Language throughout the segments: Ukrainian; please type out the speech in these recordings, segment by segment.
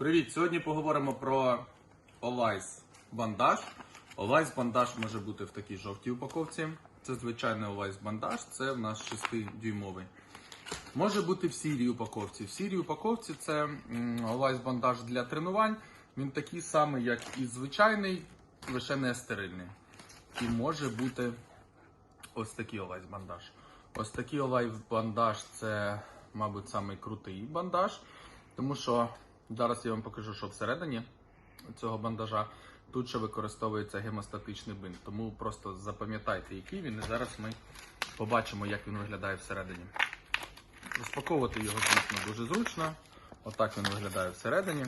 Привіт! Сьогодні поговоримо про Олайс бандаж. Олайс бандаж може бути в такій жовтій упаковці. Це звичайний Олайс бандаж, це в нас 6-дюймовий. Може бути в сірій упаковці. В сірій упаковці це Олайс бандаж для тренувань. Він такий самий, як і звичайний, лише не стерильний. І може бути ось такий Олайс бандаж. Ось такий Олайс бандаж це, мабуть, самий крутий бандаж. Тому що зараз я вам покажу, що всередині цього бандажа тут ще використовується гемостатичний бинт. Тому просто запам'ятайте, який він, і зараз ми побачимо, як він виглядає всередині. Розпаковувати його, звісно, дуже зручно. Отак він виглядає всередині.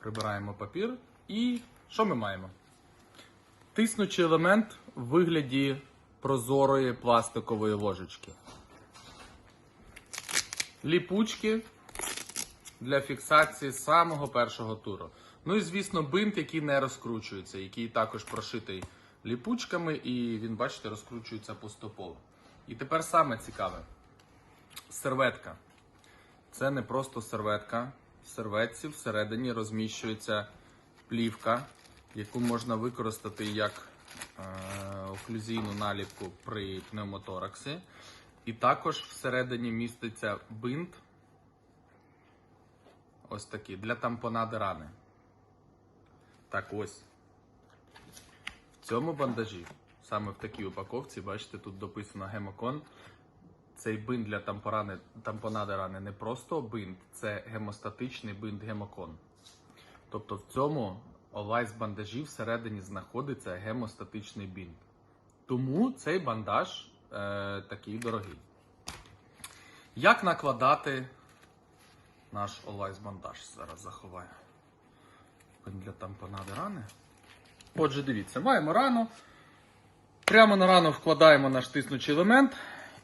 Прибираємо папір. І що ми маємо? Тиснучий елемент в вигляді прозорої пластикової ложечки. Ліпучки для фіксації самого першого туру. Ну і звісно, бинт, який не розкручується, який також прошитий ліпучками, і він, бачите, розкручується поступово. І тепер саме цікаве: серветка. Це не просто серветка. В серветці всередині розміщується плівка, яку можна використати як е, оклюзійну наліпку при пневмотораксі. І також всередині міститься бинт. Ось такий для тампонади рани. Так ось. В цьому бандажі, саме в такій упаковці, бачите, тут дописано гемокон. Цей бинт для тампорани, тампонади рани не просто бинт, це гемостатичний бинт гемокон. Тобто в цьому олайс бандажі всередині знаходиться гемостатичний бинт. Тому цей бандаж е, такий дорогий. Як накладати наш олайс бандаж? Зараз заховаю. Для тампонади рани. Отже, дивіться, маємо рану. Прямо на рану вкладаємо наш тиснучий елемент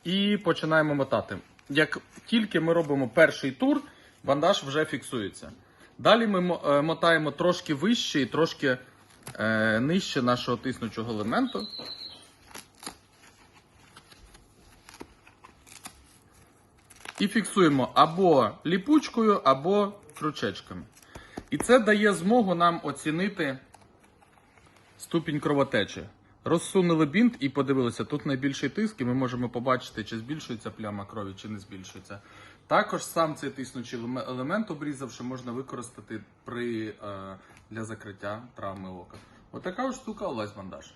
і починаємо мотати. Як тільки ми робимо перший тур, бандаж вже фіксується. Далі ми е, мотаємо трошки вище і трошки е, нижче нашого тиснучого елементу. І фіксуємо або ліпучкою, або крючечками. І це дає змогу нам оцінити ступінь кровотечі. Розсунули бінт і подивилися, тут найбільший тиск, і ми можемо побачити, чи збільшується пляма крові, чи не збільшується. Також сам цей тиснучий елемент, обрізавши, можна використати при, е, для закриття травми ока. Отака ось штука Олесь бандаж.